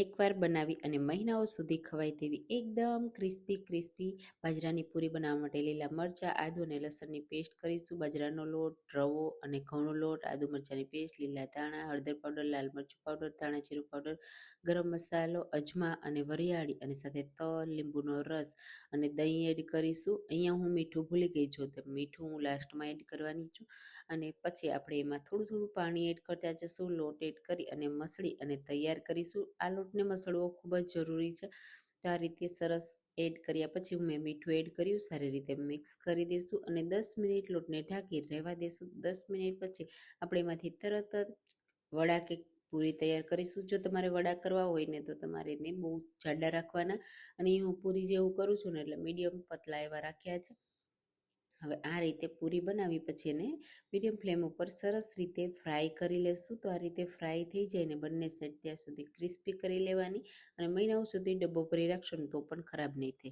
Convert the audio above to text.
એકવાર બનાવી અને મહિનાઓ સુધી ખવાય તેવી એકદમ ક્રિસ્પી ક્રિસ્પી બાજરાની પૂરી બનાવવા માટે લીલા મરચાં, આદુ અને લસણની પેસ્ટ કરીશું. બાજરાનો લોટ, રવો અને ઘઉંનો લોટ, આદુ મરચાંની પેસ્ટ લીલા ધાણા, હળદર પાવડર લાલ મરચું પાવડર ધાણા જીરું પાવડર ગરમ મસાલો, અજમા અને વરિયાળી અને સાથે તલ, લીંબુનો રસ અને દહીં એડ કરીશું. અહીંયા હું મીઠું ભૂલી ગઈ છું, તો મીઠું હું લાસ્ટમાં એડ કરવાની છું. અને પછી આપણે એમાં થોડું થોડું પાણી એડ કરતા જશું. લોટ એડ કરી અને મસળી અને તૈયાર કરીશું. આ લોટને મસળવો ખૂબ જ જરૂરી છે. તો આ રીતે સરસ એડ કર્યા પછી મેં મીઠું એડ કર્યું, સારી રીતે મિક્સ કરી દઈશું અને દસ મિનિટ લોટને ઢાંકી રહેવા દઈશું દસ મિનિટ પછી આપણે એમાંથી તરત જ વડા કે પૂરી તૈયાર કરીશું. જો તમારે વડા કરવા હોય ને તો તમારે એને બહુ જાડા રાખવાના. અને હું પૂરી જેવું કરું છું ને એટલે મીડિયમ પતલા એવા રાખ્યા છે. હવે આ રીતે પૂરી બનાવી પછી એને મીડિયમ ફ્લેમ ઉપર સરસ રીતે ફ્રાય કરી લેશું. તો આ રીતે ફ્રાય થઈ જાય ને બંને સાઈડ ત્યાં સુધી ક્રિસ્પી કરી લેવાની અને મહિનાઓ સુધી ડબ્બો ભરી રાખશો ને તો પણ ખરાબ નહીં થાય.